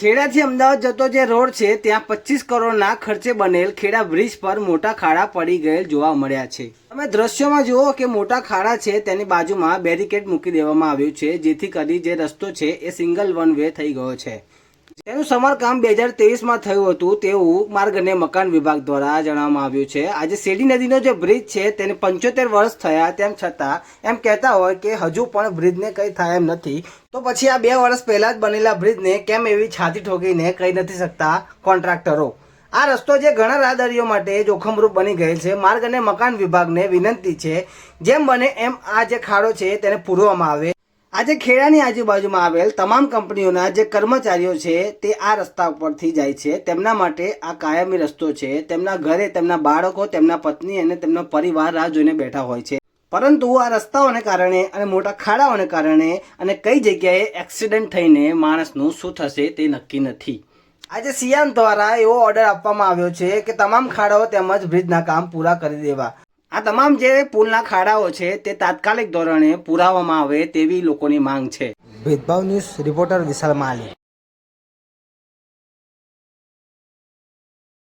ખેડાથી અમદાવાદ જતો જે રોડ છે, ત્યાં પચીસ કરોડના ખર્ચે બનેલ ખેડા બ્રિજ પર મોટા ખાડા પડી ગયેલ જોવા મળ્યા છે. તમે દ્રશ્યોમાં જુઓ કે મોટા ખાડા છે, તેની બાજુમાં બેરિકેડ મૂકી દેવામાં આવ્યું છે, જેથી કરી જે રસ્તો છે, એ સિંગલ વન વે થઈ ગયો છે. તેનું સમારકામ બે હજાર તેવીસમાં થયું હતું તેવું માર્ગ અને મકાન વિભાગ દ્વારા જણાવવામાં આવ્યું છે. આજે શેરડી નદીનો જે બ્રિજ છે તેને પંચોતેર વર્ષ થયા તેમ છતાં એમ કહેતા હોય કે હજુ પણ બ્રિજને કંઈ થાય એમ નથી. તો પછી આ બે વર્ષ પહેલા જ બનેલા બ્રિજને કેમ એવી છાતી ઠોકીને કહી નથી શકતા કોન્ટ્રાક્ટરો? આ રસ્તો જે ઘણા રાહદારીઓ માટે જોખમરૂપ બની ગયેલ છે. માર્ગ અને મકાન વિભાગને વિનંતી છે, જેમ બને એમ આ જે ખાડો છે તેને પૂરવામાં આવે. આજે ખેડાની આજુબાજુમાં આવેલ તમામ કંપનીઓના જે કર્મચારીઓ છે તે આ રસ્તા ઉપરથી જાય છે. તેમના માટે આ કાયમી રસ્તો છે. તેમના ઘરે તેમના બાળકો, તેમના પત્ની અને તેમનો પરિવાર રાહ જોઈને બેઠા હોય છે. પરંતુ આ રસ્તાઓને કારણે અને મોટા ખાડાઓને કારણે અને કઈ જગ્યાએ એક્સિડન્ટ થઈને માણસનું શું થશે તે નક્કી નથી. આજે સિયામ દ્વારા એવો ઓર્ડર આપવામાં આવ્યો છે કે તમામ ખાડાઓ તેમજ બ્રિજના કામ પૂરા કરી દેવા. આ તમામ જે પુલના ખાડાઓ છે, તે તાત્કાલિક ધોરણે પુરાવવામાં આવે તેવી લોકોની માંગ છે. ભેદભાવ ન્યૂઝ, રિપોર્ટર વિશાલ માલી